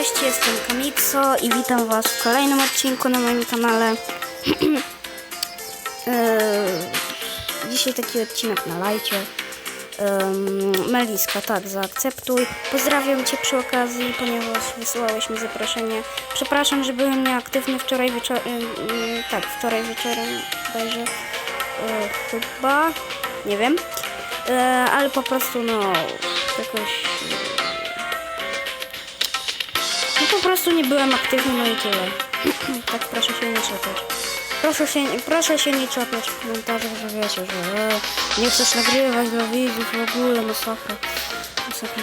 Cześć, jestem Kamikso i witam Was w kolejnym odcinku na moim kanale. Eee, Dzisiaj taki odcinek na lajcie. Em, Meliska, tak, zaakceptuj. Pozdrawiam Cię przy okazji, ponieważ wysyłałeś mi zaproszenie. Przepraszam, że byłem nieaktywny wczoraj wieczorem. Tak, wczoraj wieczorem bodajże. E, chyba. Nie wiem. Ale po prostu, no, jakoś. Po prostu nie byłem aktywny, no i tyle. tak proszę się nie czepiać. Proszę się, proszę się nie czepiać w komentarzach, że wiecie, że e, nie chcesz nagrywać dla widzów w ogóle, masakra. masakra.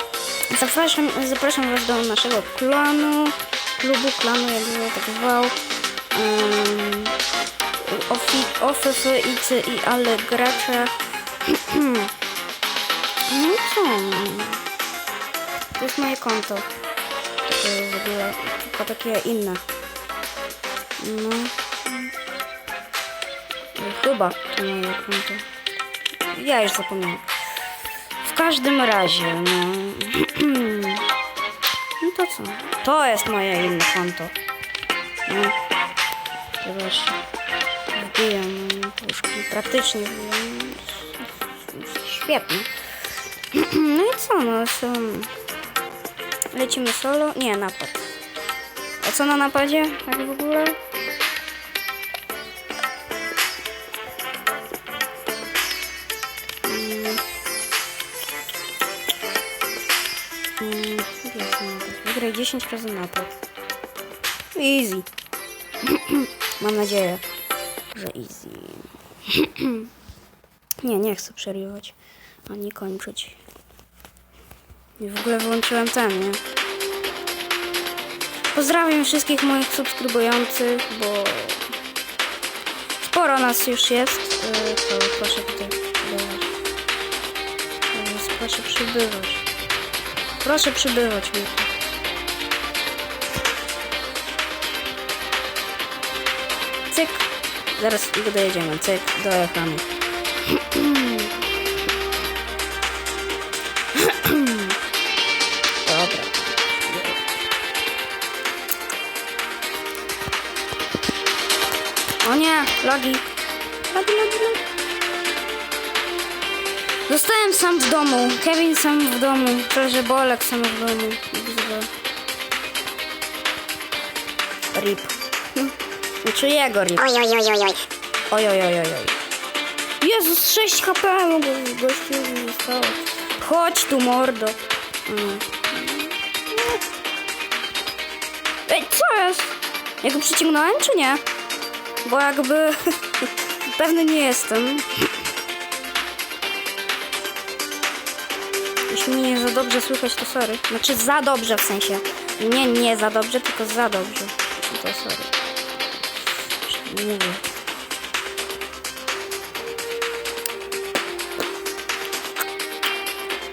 zapraszam, zapraszam was do naszego klanu, klubu, klanu, jak go tak zwał. Um, OFF, IC i ale gracze. no co? no. To jest moje konto. Takie w ogóle, tylko takie inne. No. Chyba to moje konto. Ja już zapomniałam. W każdym razie, no. no to co? To jest moje inne konto. No. Zobaczcie. Wbijam, no, to już praktycznie wbijam. Świetnie. No i co, no są... Lecimy solo? Nie, napad. A co na napadzie? Tak w ogóle? Mm. Mm? Wygraj 10 razy napad. Easy. Mam nadzieję, że easy. nie, nie chcę przerywać, ani kończyć. I w ogóle wyłączyłem ten, nie? Pozdrawiam wszystkich moich subskrybujących, bo sporo nas już jest. Yy, To proszę tutaj przybywać. Więc Proszę przybywać. Proszę przybywać mi. Cyk. Zaraz go dojedziemy. Cyk. Dojechamy. lagi. Lagi, lagi, lagi. Zostałem sam w domu. Kevin sam w domu. Proszę, Bolek sam w domu. Rip. Hm. Znaczy jego rip. Oj, oj, oj, oj, oj. Oj, oj, oj, oj, oj. Jezus, 6 HP mogło gościu zostało. Chodź tu, mordo. Mm. Ej, co jest? Ja go przyciągnąłem, czy nie? Bo jakby... Pewny nie jestem. Jeśli mnie nie za dobrze słychać, to sorry. Znaczy za dobrze w sensie. Nie, nie za dobrze, tylko za dobrze. To sorry. Nie wiem.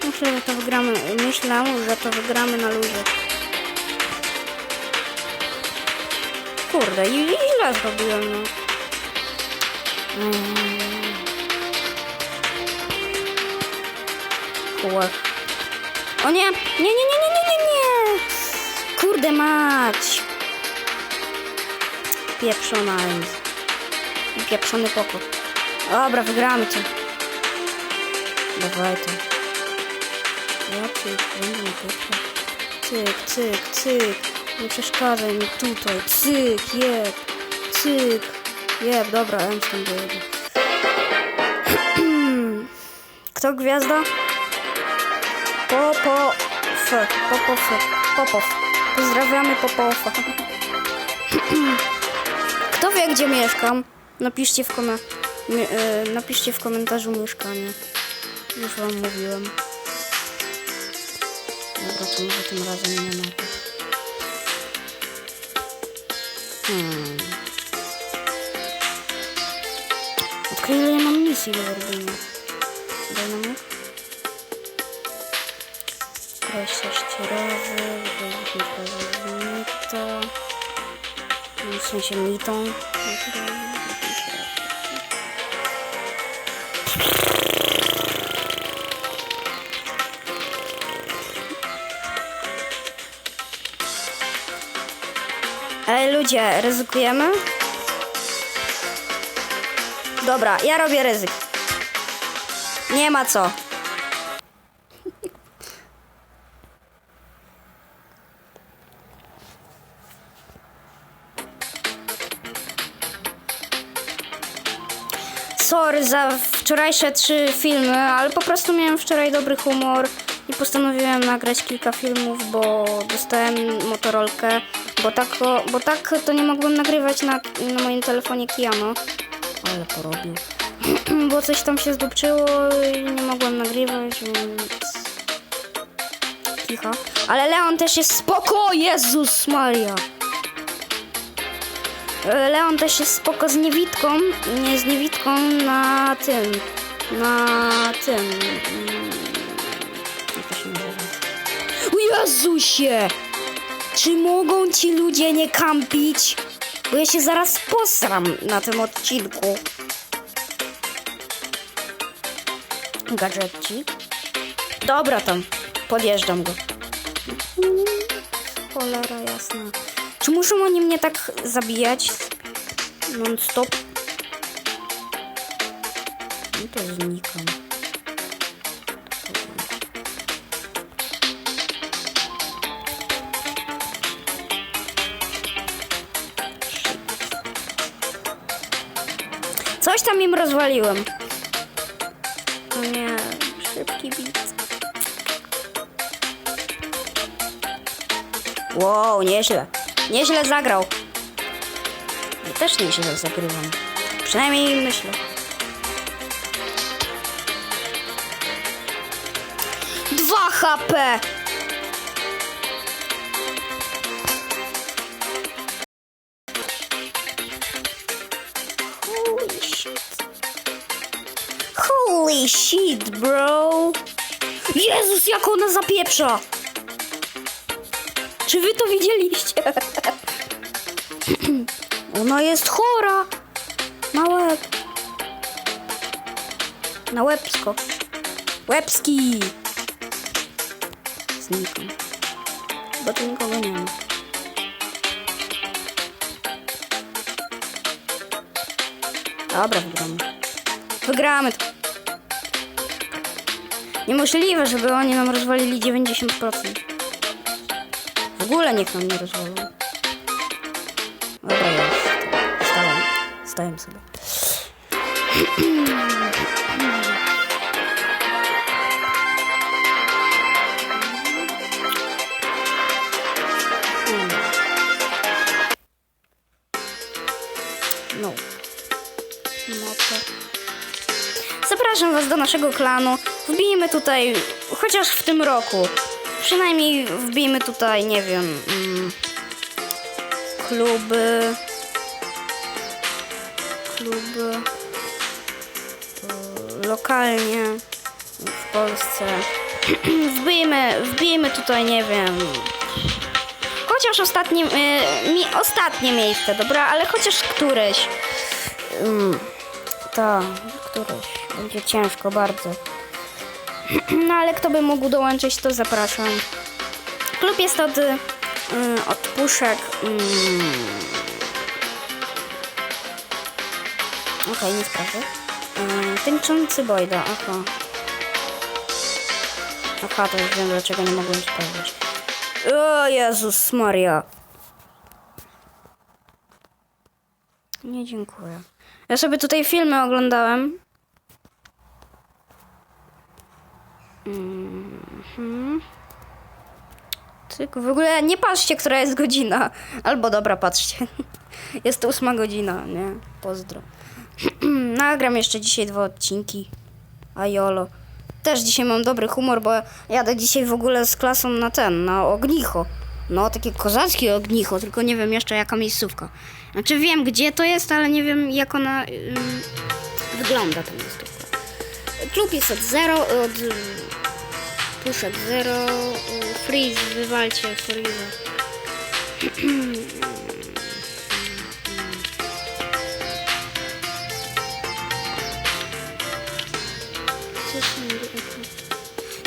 Myślę, że to wygramy. Myślę, że to wygramy na luzie. Kurde, i źle zrobiłem, no. Mm. Kłach. O nie! Nie, nie, nie, nie, nie, nie! Kurde mać! Pieprzona. Pieprzony pokój. Dobra, wygramy to. Dawaj to. Ja cyk. Cyk, cyk, cyk. Nie przeszkadzaj mi tutaj. Cyk, jeb. Cyk. Jeb, dobra, Ems tam dojedzie. Kto gwiazda? Popo... F. Popof. Popow. Pozdrawiamy Popofa. Kto wie, gdzie mieszkam? Napiszcie w, kome... e, napiszcie w komentarzu mieszkanie. Już wam mówiłem. Dobra, to może tym razem nie ma. Hmm. Odkryję, ile ja mam misji do zrobienia. Daj nam ich. Grać 6 razy, wygrać 10 razy z mito. W sensie mitą. Ej, ludzie, ryzykujemy? Dobra, ja robię ryzyk. Nie ma co. Sorry za wczorajsze trzy filmy, ale po prostu miałem wczoraj dobry humor i postanowiłem nagrać kilka filmów, bo dostałem motorolkę, bo tak, bo tak to nie mogłem nagrywać na, na moim telefonie Kiano. Ale porobił. bo coś tam się zdupczyło i nie mogłem nagrywać, więc... Kicha. Ale Leon też jest spoko, Jezus Maria. Leon też jest spoko z niewidką, nie z niewidką na tym, na tym. mm, Jak to się nazywa? O Jezusie! Czy mogą ci ludzie nie kampić? Bo ja się zaraz posram na tym odcinku. Gadżecik. Dobra tam, podjeżdżam go. Cholera jasna. Czy muszą oni mnie tak zabijać non-stop? No to znikam. Coś tam im rozwaliłem. O nie, szybki bit. Wow, nieźle. Nieźle zagrał. Ja też nieźle zagrywam. Przynajmniej myślę. Dwa HP! Shit, bro! Jezus, jak ona zapieprza! Czy wy to widzieliście? Ona jest chora! Na łeb. Na łebsko. Łebski! Znikam. Bo tu nikogo nie ma. Dobra, wygramy. Wygramy to. Niemożliwe, żeby oni nam rozwalili 90%. W ogóle niech nam nie rozwalą. Dobra, jest. Stałem. Stałem sobie. Zapraszam Was do naszego klanu. Wbijmy tutaj, chociaż w tym roku. Przynajmniej wbijmy tutaj, nie wiem, mm, kluby. Kluby. Lokalnie w Polsce. Wbijmy, wbijmy tutaj, nie wiem. Chociaż ostatnie, y, mi, ostatnie miejsce, dobra, ale chociaż któreś. Mm, tak, któreś. Będzie ciężko bardzo. No ale kto by mógł dołączyć, to zapraszam. Klub jest od, y, od puszek. Mm. Okej, nie sprawdzę. Y, Tęczący Bojda, aha. Aha, to już wiem dlaczego nie mogłem sprawdzić. O Jezus Maria. Nie dziękuję. Ja sobie tutaj filmy oglądałem. Mhm. Cyk, w ogóle nie patrzcie, która jest godzina. Albo dobra, patrzcie. Jest ósma godzina, nie? Pozdro. Nagram jeszcze dzisiaj dwa odcinki. A jolo. Też dzisiaj mam dobry humor, bo jadę dzisiaj w ogóle z klasą na ten, na ognicho. No, takie kozackie ognicho, tylko nie wiem jeszcze jaka miejscówka. Znaczy wiem gdzie to jest, ale nie wiem jak ona ym, wygląda ta miejscówka. Klub jest od zero, od ym, puszek zero, y, freeze, wywalcie freeze.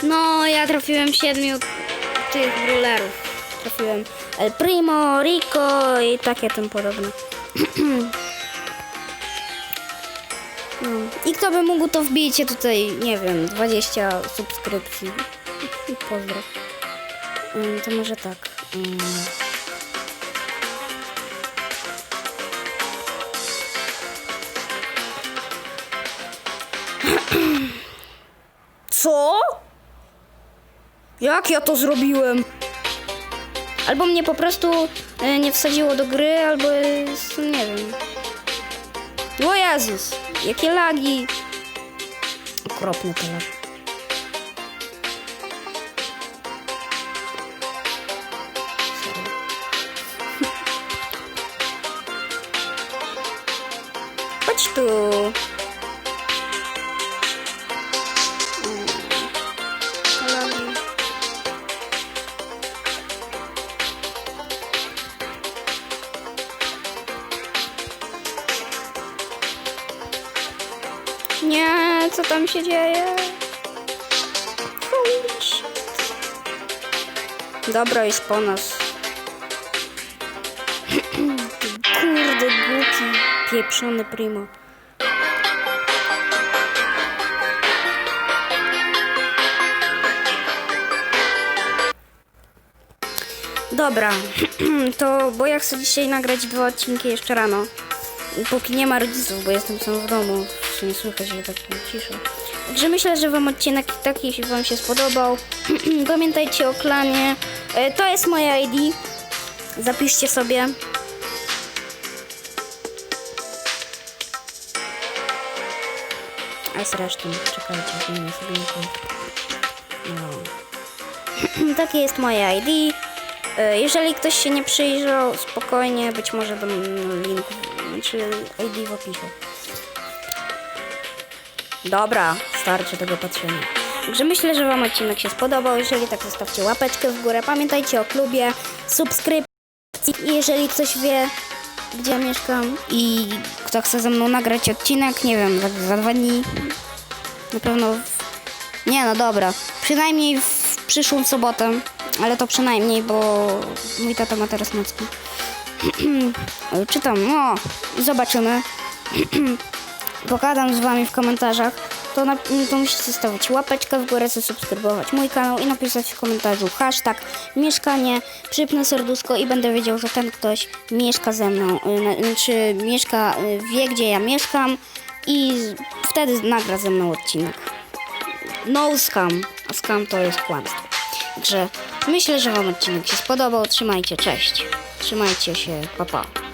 No, ja trafiłem siedmiu tych brawlerów. Trafiłem El Primo, Rico i takie tym podobne. No. I kto by mógł to wbijcie tutaj, nie wiem, 20 subskrypcji. Pozdro. Ym, To może tak. ym. Co? Jak ja to zrobiłem? Albo mnie po prostu e, nie wsadziło do gry, albo jest, nie wiem. O Jezus, jakie lagi. Okropne to lag. Nie, co tam się dzieje? Dobra, jest po nas. Kurde, głupi, pieprzony primo. Dobra, to bo ja chcę dzisiaj nagrać dwa odcinki jeszcze rano. Póki nie ma rodziców, bo jestem sam w domu. Sumie słychać, że tak cisza. Także myślę, że wam odcinek taki jeśli wam się spodobał. Pamiętajcie o klanie. E, To jest moje ID. Zapiszcie sobie. A zresztą, czekajcie, zmienię sobie. No. Takie jest moje ID. E, Jeżeli ktoś się nie przyjrzał, spokojnie, być może dam link, czy ID w opisie. Dobra, starczy tego patrzenia. Także myślę, że Wam odcinek się spodobał. Jeżeli tak, zostawcie łapeczkę w górę. Pamiętajcie o klubie, subskrypcji. I Jeżeli ktoś wie, gdzie ja mieszkam i kto chce ze mną nagrać odcinek, nie wiem, za, za dwa dni, na pewno. W... Nie, no dobra. Przynajmniej w przyszłą sobotę. Ale to przynajmniej, bo mój tata ma teraz nocki. Czytam, no, zobaczymy. Pogadam z wami w komentarzach. To, na, to musicie zostawić łapeczkę w górę, zasubskrybować mój kanał i napisać w komentarzu hashtag mieszkanie, przypnę serduszko i będę wiedział, że ten ktoś mieszka ze mną, y, czy mieszka, y, wie gdzie ja mieszkam i wtedy nagra ze mną odcinek. No scam, a scam to jest kłamstwo. Także myślę, że wam odcinek się spodobał. Trzymajcie, cześć. Trzymajcie się, pa pa.